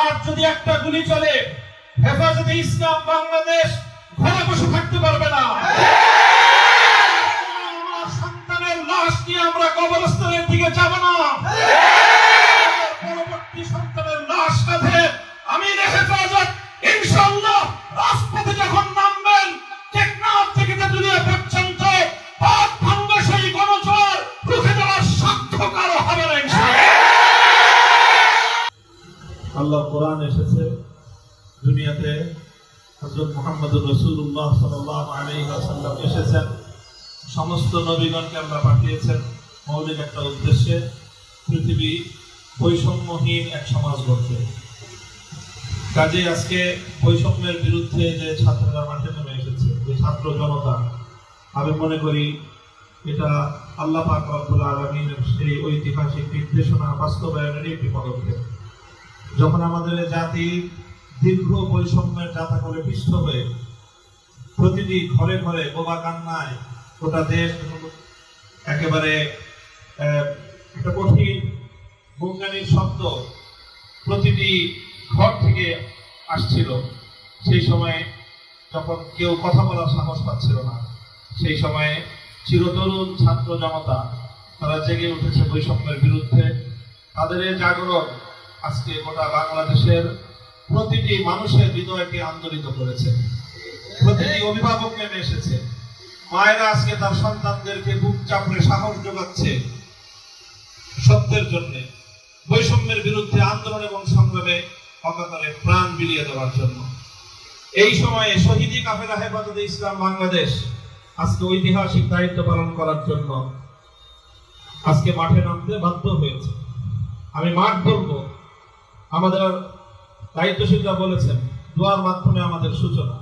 আর যদি একটা গুলি চলে, হেফাজতে ইসলাম বাংলাদেশ ঘরে বসে থাকতে পারবে না। সন্তানের লাশ নিয়ে আমরা কবরস্থানের দিকে যাব না। এসেছে দুনিয়াতে হযরত মুহাম্মদ রাসূলুল্লাহ সাল্লাল্লাহু আলাইহি এসেছেন। সমস্ত নবীগণকে আল্লাহ পাঠিয়েছেন মৌলিক একটা উদ্দেশ্যে পৃথিবী বৈষম্যহীন এক সমাজ গড়তে। কাজে আজকে বৈষম্যের বিরুদ্ধে যে ছাত্ররা মাঠে নেমে এসেছে, যে ছাত্র জনতা, আমি মনে করি এটা আল্লাহ পাক রব্বুল আলামিনের সেই ঐতিহাসিক নির্দেশনা বাস্তবায়নের একটি পদক্ষেপ। যখন আমাদের জাতি দীর্ঘ বৈষম্যের জাতা করে পিষ্ট হয়ে প্রতিটি ঘরে ঘরে বোবা কান্নায় গোটা দেশ একেবারে একটা কঠিন বৈজ্ঞানিক শব্দ প্রতিটি ঘর থেকে আসছিল। সেই সময়ে যখন কেউ কথা বলার সাহস পাচ্ছিল না, সেই সময়ে চিরতরুণ ছাত্র জনতা তারা জেগে উঠেছে বৈষম্যের বিরুদ্ধে। তাদের জাগরণ আজকে গোটা বাংলাদেশের প্রতিটি মানুষের হৃদয়কে আন্দোলিত করেছে। প্রতিটি অভিভাবক নেমে এসেছে মায়েরা আজকে তার সন্তানদেরকে বুক চাপড়ে সাহস যোগাচ্ছে সত্যের জন্য, বৈষম্যের বিরুদ্ধে আন্দোলন এবং সংগ্রামে অকাতরে প্রাণ বিলিয়ে দেওয়ার জন্য। এই সময়ে শহীদি কাফেলা হেফাজতে ইসলাম বাংলাদেশ আজকে ঐতিহাসিক দায়িত্ব পালন করার জন্য আজকে মাঠে নামতে বাধ্য হয়েছে। আমি মাঠ বলব আমাদের দায়িত্বশীলরা বলেছেন, দোয়ার মাধ্যমে আমাদের সূচনা।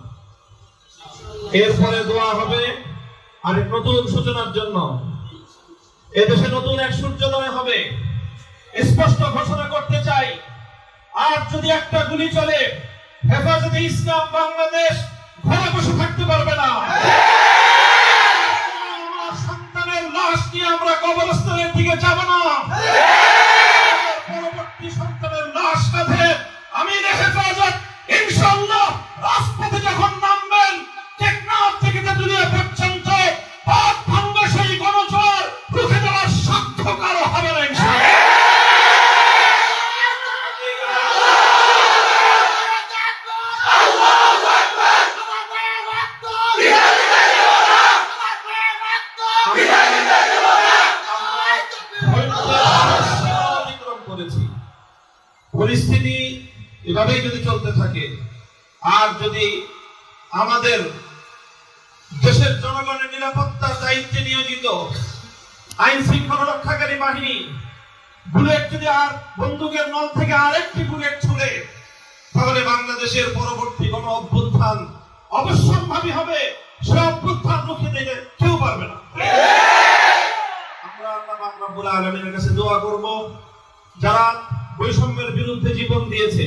এরপরে দোয়া হবে আর নতুন সূচনার জন্য। এদেশে নতুন এক সূর্যোদয় হবে। স্পষ্ট ঘোষণা করতে চাই, আর যদি একটা গুলি চলে, হেফাজতে ইসলাম বাংলাদেশ ঘরে বসে থাকতে পারবে না। সন্তানের লাশ নিয়ে আমরা কবরস্থানের দিকে যাব না। এভাবেই যদি চলতে থাকে, আর যদি আমাদের দেশের জনগণের নিরাপত্তার দায়িত্বে নিয়োজিত আইন শৃঙ্খলা রক্ষাকারী বাহিনী, বুলেট যদি আর বন্দুকের নল থেকে আরেকটি বুলেট ছুড়ে, তাহলে বাংলাদেশের পরবর্তী কোন অভ্যুত্থান অবশ্যম্ভাবী হবে। সে অভ্যুত্থান রুখে দিতে কেউ পারবে না। আমরা আল্লাহ রব্বুল আলামিনের কাছে দোয়া করব, যারা বৈষম্যের বিরুদ্ধে জীবন দিয়েছে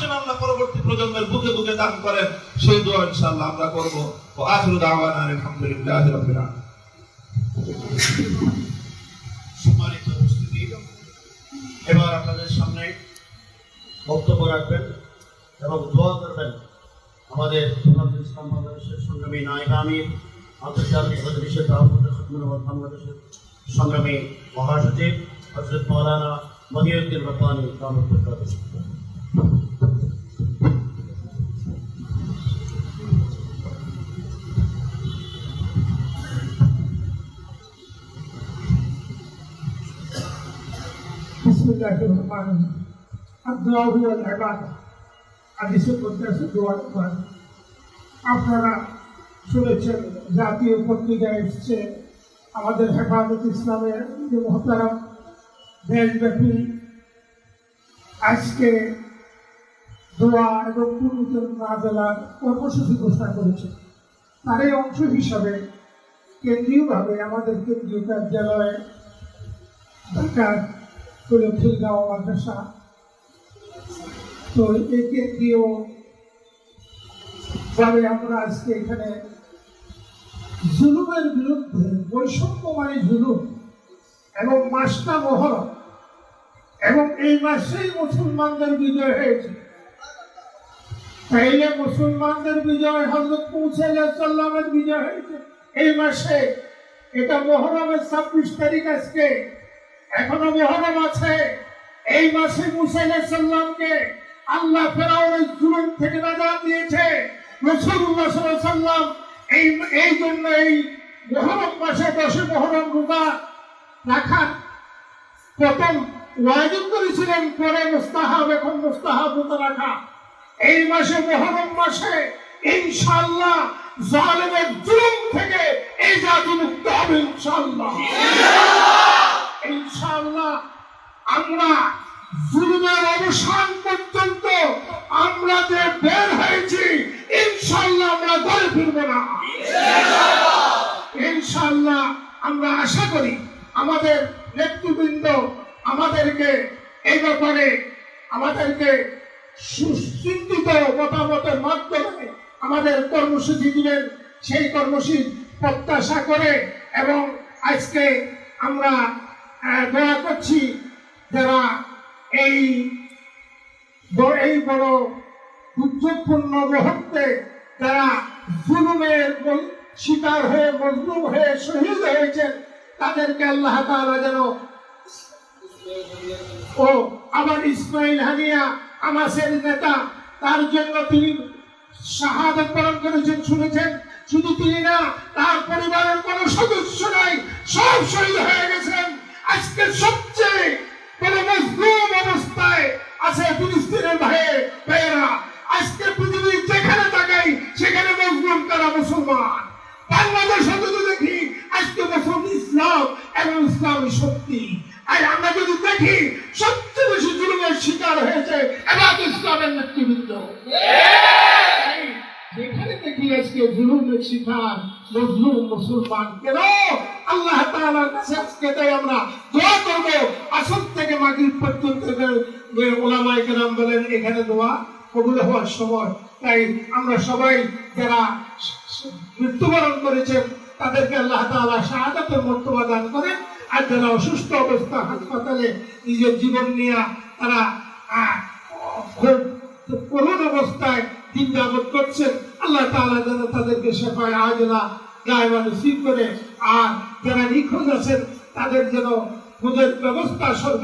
প্রজন্মের বুকে বুকে দান করেন, সেই দোয়া ইনশাআল্লাহ আমরা করব। ও আখিরু দাওয়ানা আলহামদুলিল্লাহি রাব্বিল আলামিন। সম্মানিত উপস্থিতি, এবার আপনাদের সামনে বক্তব্য রাখবেন এবং দোয়া করবেন আমাদের ইসলাম বাংলাদেশের সংগ্রামী নায়ক আমির আন্তর্জাতিক খতমুল বাংলাদেশের সংগ্রামী মহাসচিব হজরত মৌলানা মহিউদ্দিন রব্বানি কামরপুর بسم الله الرحمن الرحيم الدعاء هو العبادة হাদিসের মধ্যে আছে দোয়ার কোরআন আপনারা শুনেছেন জাতীয় পত্রিকা এসছে আমাদের হেফাজত ইসলামের যে মহতারাম দেশব্যাপী আজকে দোয়া এবং পুরুষের নাজেলার কর্মসূচি ঘোষণা করেছে তারই অংশ হিসাবে কেন্দ্রীয়ভাবে আমাদের কেন্দ্রীয় কার্যালয়ে ঢাকার হল খিলগাঁও মাদ্রাসা তো এই কেন্দ্রীয় ভাবে আমরা আজকে এখানে জুলুমের বিরুদ্ধে বৈষম্য মানে জুলুম এবং মাসটা মহরম এবং এই মাসেই মুসলমানদের বিজয় হয়েছে। তাইলে মুসলমানদের বিজয় হজরত সাল্লামের বিজয় হয়েছে। এই মাসে এটা মহরমের ছাব্বিশ তারিখ আজকে। এখনও মহরম আছে এই মাসে মুসাইলা আল্লাহ ফেরাউনের জুলুম থেকে নাজাত দিয়েছে। এই এই জন্য এই মহরম মাসে দশে মহরম প্রথম ওয়াজিব করেছিলেন, পরে মুস্তাহাব, এখন মুস্তাহাব রাখা। এই মাসে মহরম মাসে ইনশাআল্লাহ জালেমের জুলুম থেকে এই জাতি মুক্ত হবে ইনশাআল্লাহ। আমরা জুলুমের অবসান পর্যন্ত আমরা যে বের হয়েছি, ইনশাআল্লাহ আমরা ঘরে ফিরব না। ইনশাআল্লাহ আমরা আশা করি আমাদের নেতৃবৃন্দ আমাদেরকে এই ব্যাপারে আমাদেরকে সুচিন্তিত মতামতের মাধ্যমে আমাদের কর্মসূচি দিবেন, সেই কর্মসূচি প্রত্যাশা করে এবং আজকে আমরা দয়া করছি যারা এই এই বড় দুর্যোগপূর্ণ মুহূর্তে যারা জুলুমের শিকার হয়ে, মজলুম হয়ে শহীদ হয়েছেন, তাদেরকে আল্লাহ তাআলা যেন ও আবার ইসমাইল হানিয়া আমাসের নেতা, তার জন্য তিনি শাহাদত বরণ করেছেন, শুনেছেন। শুধু তিনি না, তার পরিবারের কোন সদস্য নাই, সব শহীদ হয়ে গেছেন। আজকে সবচেয়ে আছে ফিলিস্তিনের ভাই ভাইয়েরা, আজকে পৃথিবীর যেখানে তাকাই সেখানে মজলুম তারা মুসলমান। বাংলাদেশে যদি দেখি, আজকে মুসলিম ইসলাম এবং ইসলামী শক্তি। আর আমরা যদি দেখি, সবচেয়ে বেশি জুলুমের শিকার হয়েছে এবার ইসলামের নেতৃবৃন্দ। যেখানে দেখি আজকে জুলুমের শিকার মজলুম মুসলমান কেন? আল্লাহ তাআলার কাছে আজকে তাই আমরা দোয়া করব। পর্যন্ত কেরাম বলেন, এখানে দোয়া কবুল হওয়ার সময়। তাই আমরা সবাই যারা মৃত্যুবরণ করেছেন, তাদেরকে আল্লাহ শাহাদাতের মর্তবা দান করেন। আর যারা অসুস্থ অবস্থা হাসপাতালে নিজের জীবন নিয়ে তারা খুব করুণ অবস্থায় দিন যাবত করছেন, আল্লাহ তাআলা যেন তাদেরকে শেফায় আজলা নসিব করে। আর যারা নিখোঁজ আছেন, তাদের যেন খোঁজের ব্যবস্থা সরকার